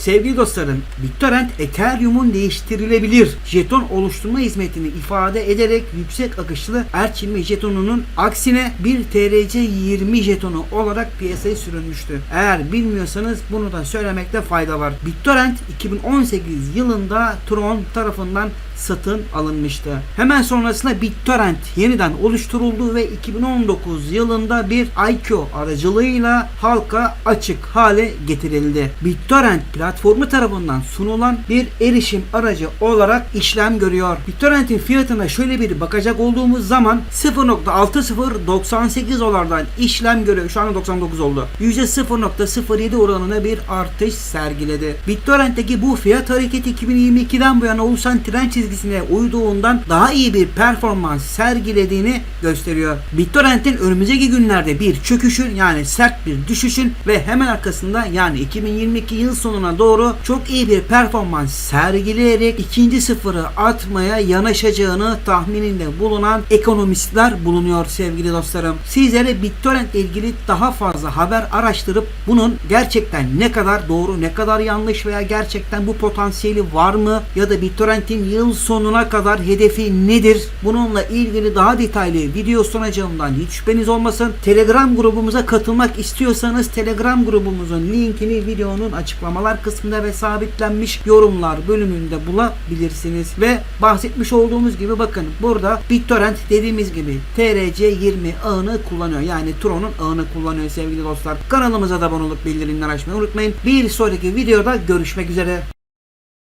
Sevgili dostlarım, BitTorrent Ethereum'un değiştirilebilir jeton oluşturma hizmetini ifade ederek yüksek akışlı R20 jetonunun aksine bir TRC20 jetonu olarak piyasaya sürülmüştü. Eğer bilmiyorsanız bunu da söylemekte fayda var. BitTorrent 2018 yılında Tron tarafından satın alınmıştı. Hemen sonrasında BitTorrent yeniden oluşturuldu ve 2019 yılında bir IQ aracılığıyla halka açık hale getirildi. BitTorrent platformu tarafından sunulan bir erişim aracı olarak işlem görüyor. BitTorrent'in fiyatına şöyle bir bakacak olduğumuz zaman 0.6098 dolardan işlem görüyor. Şu anda 99 oldu. %0.07 oranına bir artış sergiledi. BitTorrent'teki bu fiyat hareketi 2022'den bu yana oluşan trend çizgisine uyduğundan daha iyi bir performans sergilediğini gösteriyor. BitTorrent'in önümüzdeki günlerde bir çöküşün yani sert bir düşüşün ve hemen arkasında yani 2022 yıl sonuna doğru çok iyi bir performans sergileyerek ikinci sıfırı atmaya yanaşacağını tahmininde bulunan ekonomistler bulunuyor sevgili dostlarım. Sizlere BitTorrent ile ilgili daha fazla haber araştırıp bunun gerçekten ne kadar doğru ne kadar yanlış veya gerçekten bu potansiyeli var mı ya da BitTorrent'in yıl sonuna kadar hedefi nedir? Bununla ilgili daha detaylı video sunacağımdan hiç şüpheniz olmasın. Telegram grubumuza katılmak istiyorsanız Telegram grubumuzun linkini videonun açıklamalar kısmında ve sabitlenmiş yorumlar bölümünde bulabilirsiniz. Ve bahsetmiş olduğumuz gibi bakın burada BitTorrent dediğimiz gibi TRC20 ağını kullanıyor. Yani Tron'un ağını kullanıyor sevgili dostlar. Kanalımıza da abone olup bildirimleri açmayı unutmayın. Bir sonraki videoda görüşmek üzere.